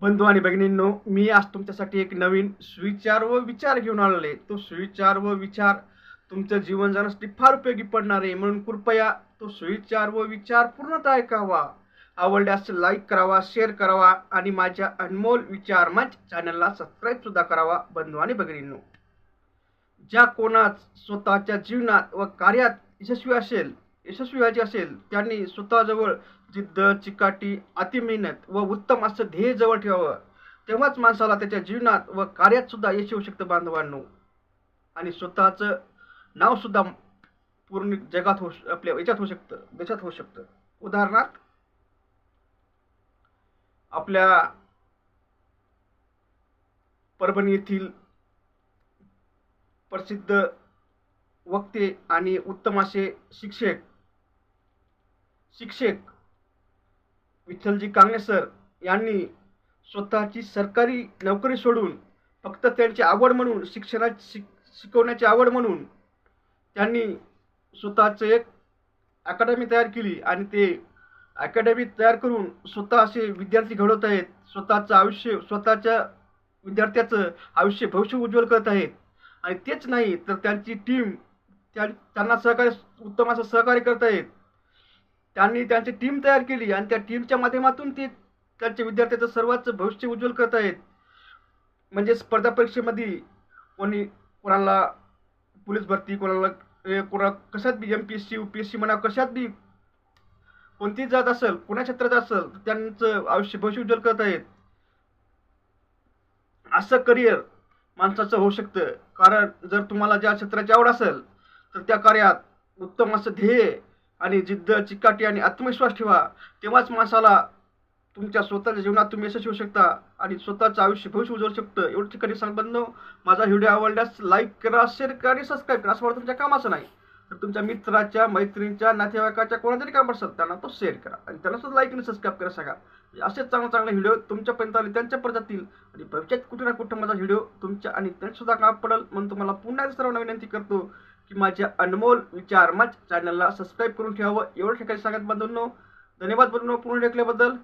बंधू आणि भगिनींनो मी आज तुमच्यासाठी एक नवीन सुविचार व विचार घेऊन आलेलो आहे. तो सुविचार व विचार तुमचं जीवन जाण्यासाठी फार उपयोगी पडणार आहे. म्हणून कृपया तो सुविचार व विचार पूर्णतः ऐकावा. आवडल्यास लाईक करावा शेअर करावा आणि माझ्या अनमोल विचार मंच चॅनलला सबस्क्राईब सुद्धा करावा बंधू आणि भगिनींनो. ज्या कोणाच स्वतःच्या जीवनात व कार्यात यशस्वी असेल यशस्वी व्हायचे असेल त्यांनी स्वतःजवळ जिद्द चिकाटी अतिमेहनत व उत्तम असं ध्येय जवळ ठेवावं. तेव्हाच माणसाला त्याच्या जीवनात व कार्यात सुद्धा यश येऊ शकतं बांधवांनो. आणि स्वतःचं नाव सुद्धा पूर्ण जगात होऊ आपल्या याच्यात होऊ शकतं देशात होऊ शकतं. उदाहरणार्थ आपल्या परभणी येथील प्रसिद्ध वक्ते आणि उत्तम असे शिक्षक शिक्षक विठ्ठलजी कांगणे सर यांनी स्वतःची सरकारी नोकरी सोडून फक्त त्यांची आवड म्हणून शिक्षणा शिक शिकवण्याची आवड म्हणून त्यांनी स्वतःचं एक अकॅडमी तयार केली आणि ते अकॅडमी तयार करून स्वतः असे विद्यार्थी घडवत आहेत. स्वतःचं आयुष्य स्वतःच्या विद्यार्थ्याचं आयुष्य भविष्य उज्ज्वल करत आहेत. आणि तेच नाही तर त्यांची टीम त्या त्यांना सहकार्य उत्तम असं सहकार्य करत आहेत. त्यांनी त्यांची टीम तयार केली आणि त्या टीमच्या माध्यमातून ते त्यांच्या विद्यार्थ्याचं सर्वच भविष्य उज्ज्वल करत आहेत. म्हणजे स्पर्धा परीक्षेमध्ये कोणी कोणाला पोलीस भरती कोणाला कोणा कशात बी M P S C U P S C म्हणा कशात बी कोणती जात असेल कोणा क्षेत्रात असेल तर त्यांचं आयुष्य भविष्य उज्ज्वल करत आहेत. असं करिअर माणसाचं होऊ शकतं. कारण जर तुम्हाला ज्या क्षेत्राची आवड असेल तर त्या कार्यात उत्तम असं ध्येय आणि जिद्द चिकाटी आणि आत्मविश्वास ठेवा. तेव्हाच माणसाला तुमच्या स्वतःच्या जीवनात तुम्ही यशस्वी होऊ शकता आणि स्वतःचं आयुष्य भविष्य उजवू शकतं. एवढं ठिकाणी सांगतो माझा व्हिडिओ आवडल्यास लाईक करा शेअर करा आणि सबस्क्राईब करा. असं वाटतं तुमच्या कामाचं नाही. तर तुमच्या मित्राच्या मैत्रिणीच्या नातेवाईकाच्या कोणातरी काम असतात त्यांना तो शेअर करा. आणि त्यांना सुद्धा लाईक आणि सबस्क्राईब करा सांगा. म्हणजे असेच चांगले चांगले व्हिडिओ तुमच्यापर्यंत आले त्यांच्यापर्यंत जातील. आणि भविष्यात कुठे ना कुठं माझा व्हिडिओ तुमच्या आणि त्यांच्यासुद्धा काम पडेल म्हणून तुम्हाला पुन्हा सर्वांना विनंती करतो. की माझ्या अनमोल विचार माझ्या चॅनलला सबस्क्राईब करून ठेवावं. एवढं ठिकाणी सांगत बंधूंनो धन्यवाद बंधूंनो पूर्ण ऐकल्याबद्दल.